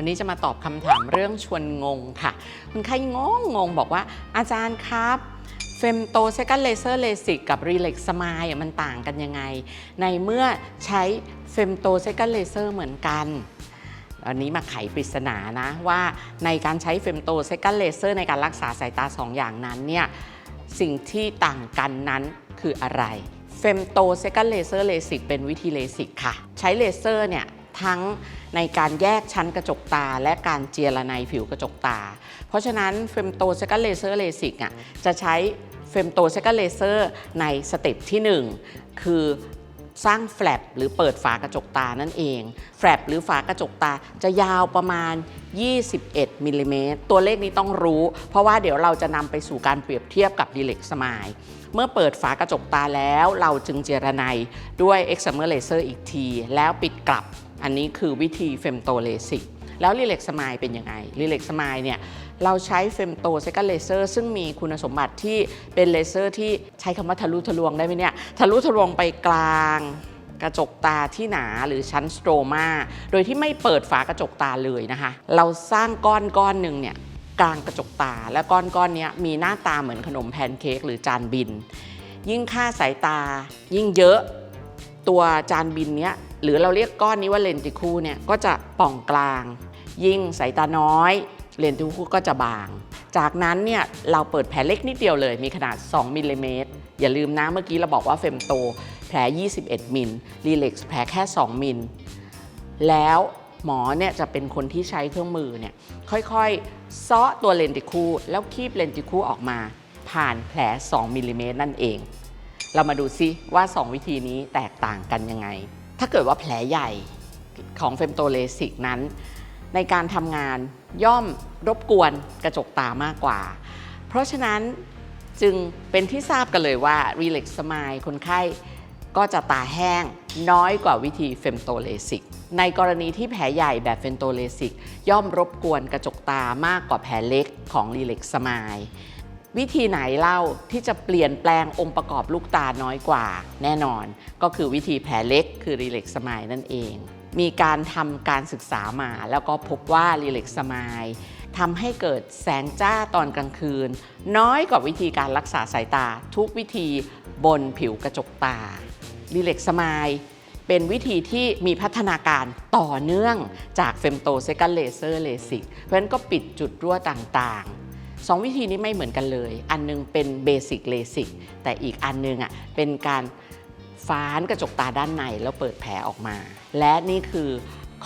วันนี้จะมาตอบคำถามเรื่องชวนงงค่ะคนไข้งงงงบอกว่า อาจารย์ครับเฟมโตเซกันเลเซอร์เลสิกกับรีเล็กสมายมันต่างกันยังไง ในเมื่อใช้เฟมโตเซกันเลเซอร์เหมือนกันอันนี้มาไขปริศนานะว่าในการใช้เฟมโตเซกันเลเซอร์ในการรักษาสายตา 2 อย่างนั้นเนี่ยสิ่งที่ต่างกันนั้นคืออะไรเฟมโตเซกันเลเซอร์เลสิกเป็นวิธีเลสิกค่ะ ใช้เลเซอร์เนี่ยทั้ง ในการแยกชั้นกระจกตา และการเจียระไนผิวกระจกตา เพราะฉะนั้นเฟมโตเซกันเลเซอร์เลสิกอะจะใช้เฟมโตเซกันเลเซอร์ในสเต็ปที่ 1 คือสร้างแฟลปหรือเปิดฝากระจกตานั่นเอง แฟลปหรือฝากระจกตาจะยาวประมาณ 21มิลลิเมตรตัวเลขนี้ต้องรู้ เพราะว่าเดี๋ยวเราจะนำไปสู่การเปรียบเทียบกับดีเล็กสมายเมื่อเปิดฝากระจกตาแล้วเราจึงเจรไนด้วยเอ็กซ์เมอร์เลเซอร์อีกที แล้วปิดกลับ อันนี้คือวิธีเฟมโตเลสิกแล้วรีเล็กสมายเป็นยังไงรีเล็กสมายเนี่ยเราใช้เฟมโตเซกันเลเซอร์ซึ่งมีคุณสมบัติที่เป็นเลเซอร์ที่ใช้คำว่าทะลุทะลวงได้ไหมเนี่ยทะลุทะลวงไปกลางกระจกตาที่หนาหรือชั้นสโตรมาโดยที่ไม่เปิดฝากระจกตาเลยนะคะ เราสร้างก้อนก้อนหนึ่งเนี่ยกลางกระจกตา และก้อนก้อนนี้มีหน้าตาเหมือนขนมแพนเค้กหรือจานบิน ยิ่งค่าสายตา ยิ่งเยอะ ตัวจานบินเนี้ย หรือเราเรียกก้อนนี้ว่าเลนติคูเนี่ยก็จะป่องกลาง ยิ่งสายตาน้อย เลนติคูก็จะบาง จากนั้นเนี่ยเราเปิดแผลเล็กนิดเดียวเลย มีขนาด 2มิลลิเมตรอย่าลืมนะเมื่อกี้เราบอกว่าเฟมโตแผล 21 มิลรีเล็กซ์แผลแค่ 2 มิลแล้วหมอเนี่ยจะเป็นคนที่ใช้เครื่องมือเนี่ยค่อยๆซ้อตัวเลนติคูแล้วคีบเลนติคูออกมา ผ่านแผล 2มิลลิเมตรนั่นเอง เรามาดูซิว่า 2 วิธีนี้แตกต่างกันยังไง ถ้าเกิดว่าแผลใหญ่ของเฟมโตเลสิกนั้น ในการทำงานย่อมรบกวนกระจกตามากกว่า เพราะฉะนั้นจึงเป็นที่ทราบกันเลยว่า r e l a x s m i l e คนไข้ก็จะตาแห้งน้อยกว่าวิธีเฟมโตเลสิกในกรณีที่แผลใหญ่แบบเฟมโตเลสิกย่อมรบกวนกระจกตามากกว่าแผลเล็กของ r e l a x s m i l e วิธีไหนเล่าที่จะเปลี่ยนแปลงองค์ประกอบลูกตาน้อยกว่า แน่นอน ก็คือวิธีแผลเล็กคือ r e l a x s m i l e นั่นเอง มีการทำการศึกษามาแล้วก็พบว่า r e l a x s m i l e ทำให้เกิดแสงจ้าตอนกลางคืน น้อยกว่าวิธีการรักษาสายตาทุกวิธีบนผิวกระจกตา r e l a x s m i l e เป็นวิธีที่มีพัฒนาการต่อเนื่องจากเฟมโตเซกันเลเซอร์เลสิกเพราะฉะนั้นก็ปิดจุดรั่วต่างๆ สองวิธีนี้ไม่เหมือนกันเลย อันนึงเป็นเบสิกเลสิกแต่อีกอันนึงอะเป็นการฟ้านกระจกตาด้านในแล้วเปิดแผลออกมา และนี่คือ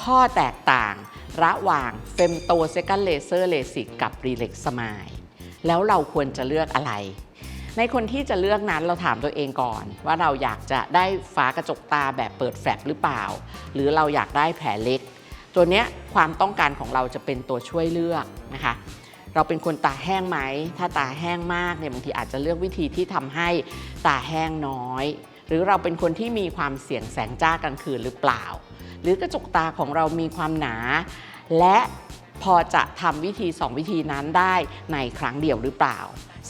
ข้อแตกต่างระหว่างเฟมโตเซกันเลเซอร์เลสิกกับรีเล็กสมายแล้วเราควรจะเลือกอะไร ในคนที่จะเลือกนั้นเราถามตัวเองก่อน ว่าเราอยากจะได้ฟ้ากระจกตาแบบเปิดแฟลหรือเปล่า หรือเราอยากได้แผลเล็ก ตัวเนี้ยความต้องการของเราจะเป็นตัวช่วยเลือกนะคะ เราเป็นคนตาแห้งไหม ถ้าตาแห้งมากเนี่ยบางทีอาจจะเลือกวิธีที่ทำให้ตาแห้งน้อย หรือเราเป็นคนที่มีความเสี่ยงแสงจ้ากลางคืนหรือเปล่า หรือกระจกตาของเรามีความหนา และพอจะทำวิธี 2 วิธีนั้นได้ในครั้งเดียวหรือเปล่า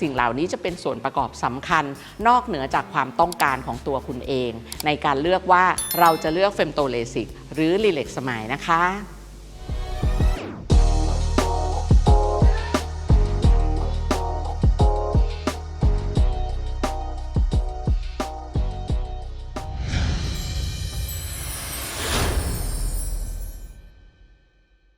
สิ่งเหล่านี้จะเป็นส่วนประกอบสำคัญ นอกเหนือจากความต้องการของตัวคุณเอง ในการเลือกว่าเราจะเลือกเฟมโตเลสิกหรือรีเล็กสมายนะคะ